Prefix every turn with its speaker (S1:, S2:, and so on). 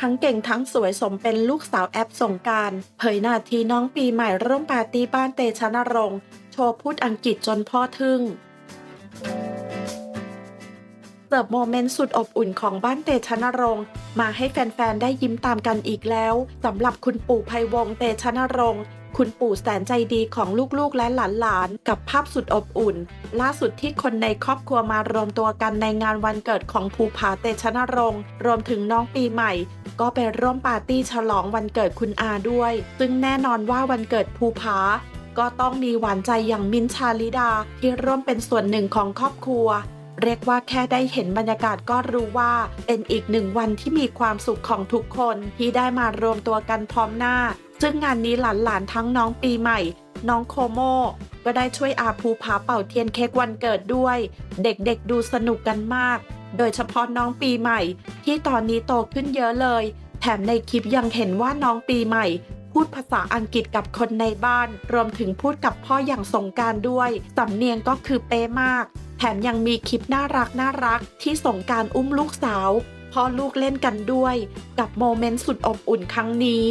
S1: ทั้งเก่งทั้งสวยสมเป็นลูกสาวแอปสงการ เผยนาทีน้องปีใหม่ร่วมปาร์ตี้บ้านเตชะนรงค์โชว์พูดอังกฤษจนพ่อทึ่งเสิร์ฟโมเมนต์สุดอบอุ่นของบ้านเตชะนรงค์มาให้แฟน ๆ ได้ยิ้มตามกันอีกแล้วสำหรับคุณปู่ไพวงเตชะนรงค์ คุณปู่แสนใจดีของลูกๆและหลานๆ กับภาพสุดอบอุ่น ล่าสุดที่คนในครอบครัวมารวมตัวกันในงานวันเกิดของภูผาเตชะนรงค์รวมถึงน้องปีใหม่ ก็ไปร่วมปาร์ตี้ฉลองวันเกิดคุณอาด้วย ซึ่งแน่นอนว่าวันเกิดภูผาก็ต้องมีหวานใจอย่างมินชาลิดาที่ร่วมเป็นส่วนหนึ่งของครอบครัว เรียกว่าแค่ได้เห็นบรรยากาศก็รู้ว่าเป็นอีกหนึ่งวันที่มีความสุขของทุกคนที่ได้มารวมตัวกันพร้อมหน้า ซึ่งงานนี้หลานๆทั้งน้องปีใหม่ น้องโคโมก็ได้ช่วยอาภูผาเป่าเทียนเค้กวันเกิดด้วย เด็กๆดูสนุกกันมาก โดยเฉพาะน้องปีใหม่ ที่ตอนนี้โตขึ้นเยอะเลย แถมในคลิปยังเห็นว่าน้องปีใหม่ พูดภาษาอังกฤษกับคนในบ้าน รวมถึงพูดกับพ่ออย่างสงการด้วยสำเนียงก็คือเป๊ะมาก แถมยังมีคลิปน่ารักน่ารักที่สงการอุ้มลูกสาวพ่อลูกเล่นกันด้วย กับโมเมนต์สุดอบอุ่นครั้งนี้